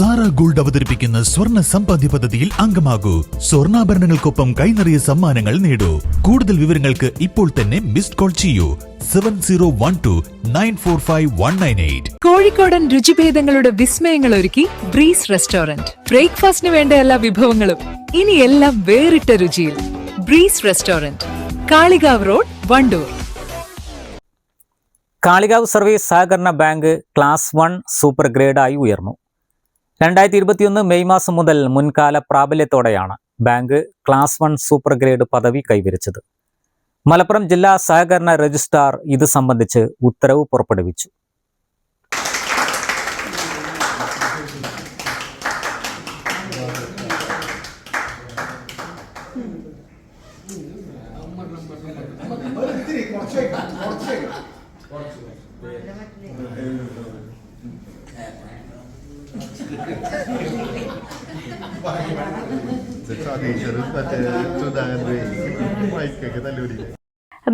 Sara gold അവതരിപ്പിക്കുന്ന സ്വർണ സമ്പാദ്യ പദ്ധതിയിൽ അംഗമാകൂ. സ്വർണാഭരണങ്ങൾക്കൊപ്പം കൈനിറിയ സമ്മാനങ്ങൾ നേടൂ. കൂടുതൽ വിവരങ്ങൾക്ക് ഇപ്പോൾ തന്നെ മിസ്ഡ് കോൾ ചെയ്യൂ. Seven zero one two nine four five one nine eight. കോഴിക്കോടൻ രുചിഭേദങ്ങളുടെ വിസ്മയങ്ങൾ ഒരുക്കി ബ്രീസ് റെസ്റ്റോറന്റ് ബ്രേക്ക്ഫാസ്റ്റിന് വേണ്ട എല്ലാ വിഭവങ്ങളും ഇനി എല്ലാം വേറിട്ട രുചിയിൽ. Breeze restaurant Kalikavu road Wandoor. Kalikavu service സഹകരണ ബാങ്ക് ക്ലാസ് വൺ സൂപ്പർ ഗ്രേഡായി ഉയർന്നു. രണ്ടായിരത്തി ഇരുപത്തിയൊന്ന് മെയ് മാസം മുതൽ മുൻകാല പ്രാബല്യത്തോടെയാണ് bank class one super grade പദവി കൈവരിച്ചത്. മലപ്പുറം ജില്ലാ സഹകരണ രജിസ്ട്രാർ ഇത് സംബന്ധിച്ച് ഉത്തരവ് പുറപ്പെടുവിച്ചു. Це цікаво, розпати туди, майка, коли люди.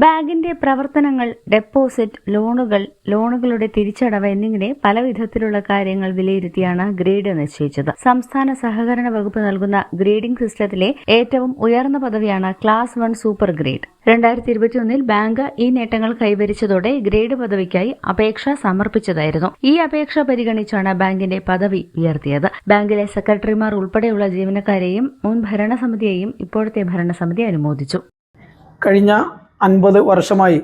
ബാങ്കിന്റെ പ്രവർത്തനങ്ങൾ ഡെപ്പോസിറ്റ് ലോണുകൾ ലോണുകളുടെ തിരിച്ചടവ് എന്നിങ്ങനെ പല വിധത്തിലുള്ള കാര്യങ്ങൾ വിലയിരുത്തിയാണ് ഗ്രേഡ് നിശ്ചയിച്ചത്. സംസ്ഥാന സഹകരണ വകുപ്പ് നൽകുന്ന ഗ്രേഡിംഗ് സിസ്റ്റത്തിലെ ഏറ്റവും ഉയർന്ന പദവിയാണ് ക്ലാസ് വൺ സൂപ്പർ ഗ്രേഡ്. രണ്ടായിരത്തി ഇരുപത്തിയൊന്നിൽ ബാങ്ക് ഈ നേട്ടങ്ങൾ കൈവരിച്ചതോടെ ഗ്രേഡ് പദവിക്കായി അപേക്ഷ സമർപ്പിച്ചതായിരുന്നു. ഈ അപേക്ഷ പരിഗണിച്ചാണ് ബാങ്കിന്റെ പദവി ഉയർത്തിയത്. ബാങ്കിലെ സെക്രട്ടറിമാർ ഉൾപ്പെടെയുള്ള ജീവനക്കാരെയും മുൻ ഭരണസമിതിയെയും ഇപ്പോഴത്തെ ഭരണസമിതി അനുമോദിച്ചു. കഴിഞ്ഞ അൻപത് വർഷമായി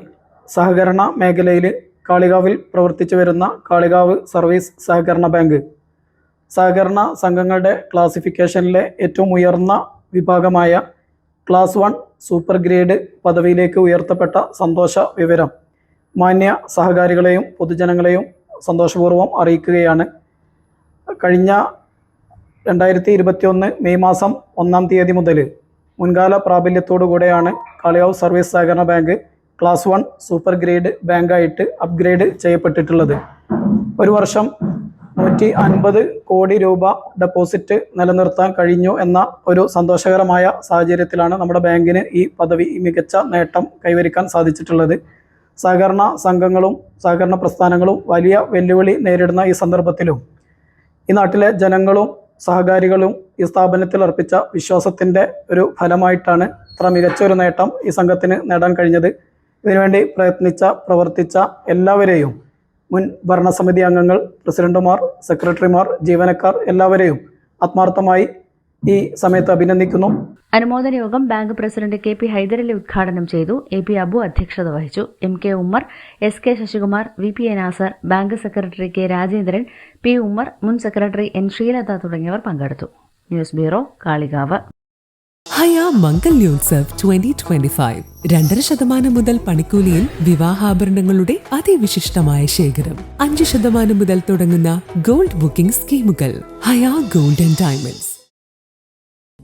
സഹകരണ മേഖലയിൽ കാളികാവിൽ പ്രവർത്തിച്ചു വരുന്ന കാളികാവ് സർവീസ് സഹകരണ ബാങ്ക്. സഹകരണ സംഘങ്ങളുടെ ക്ലാസിഫിക്കേഷനിലെ ഏറ്റവും ഉയർന്ന വിഭാഗമായ ക്ലാസ് വൺ സൂപ്പർ ഗ്രേഡ് പദവിയിലേക്ക് ഉയർത്തപ്പെട്ട സന്തോഷ വിവരം മാന്യ സഹകാരികളെയും പൊതുജനങ്ങളെയും സന്തോഷപൂർവം അറിയിക്കുകയാണ്. കഴിഞ്ഞ രണ്ടായിരത്തി മെയ് മാസം ഒന്നാം തീയതി മുതൽ മുൻകാല പ്രാബല്യത്തോടു കൂടെയാണ് കാളിയാവ് സർവീസ് സഹകരണ bank class one super grade ബാങ്കായിട്ട് upgrade ചെയ്യപ്പെട്ടിട്ടുള്ളത്. ഒരു വർഷം നൂറ്റി അൻപത് കോടി രൂപ ഡെപ്പോസിറ്റ് നിലനിർത്താൻ കഴിഞ്ഞു എന്ന ഒരു സന്തോഷകരമായ സാഹചര്യത്തിലാണ് നമ്മുടെ ബാങ്കിന് ഈ പദവി മികച്ച നേട്ടം കൈവരിക്കാൻ സാധിച്ചിട്ടുള്ളത്. സഹകരണ സംഘങ്ങളും സഹകരണ പ്രസ്ഥാനങ്ങളും വലിയ വെല്ലുവിളി നേരിടുന്ന ഈ സന്ദർഭത്തിലും ഈ നാട്ടിലെ ജനങ്ങളും സഹകാരികളും ഈ സ്ഥാപനത്തിൽ അർപ്പിച്ച വിശ്വാസത്തിന്റെ ഒരു ഫലമായിട്ടാണ് ഇത്ര മികച്ച ഒരു നേട്ടം ഈ സംഘത്തിന് നേടാൻ കഴിഞ്ഞത്. ഇതിനുവേണ്ടി പ്രയത്നിച്ച പ്രവർത്തിച്ച എല്ലാവരെയും മുൻ ഭരണസമിതി അംഗങ്ങൾ പ്രസിഡന്റുമാർ സെക്രട്ടറിമാർ ജീവനക്കാർ എല്ലാവരെയും ആത്മാർത്ഥമായി ഈ സമയത്ത് അഭിനന്ദിക്കുന്നു. അനുമോദന യോഗം bank president K P Hydarali ഉദ്ഘാടനം ചെയ്തു. എ പി അബു അധ്യക്ഷത വഹിച്ചു. M K Ummer S K Sasikumar V P A Nasar bank secretary K Rajendran P Ummer മുൻ സെക്രട്ടറി എൻ ശ്രീലത തുടങ്ങിയവർ പങ്കെടുത്തു. News bureau Kalikavu. Haya Mangalyotsav twenty twenty five രണ്ടര ശതമാനം മുതൽ പണിക്കൂലിയിൽ വിവാഹാഭരണങ്ങളുടെ അതിവിശിഷ്ടമായ ശേഖരം. അഞ്ച് ശതമാനം മുതൽ തുടങ്ങുന്ന ഗോൾഡ് ബുക്കിംഗ് സ്കീമുകൾ. ഹയാ ഗോൾഡ് ആൻഡ് ഡയമണ്ട്സ്.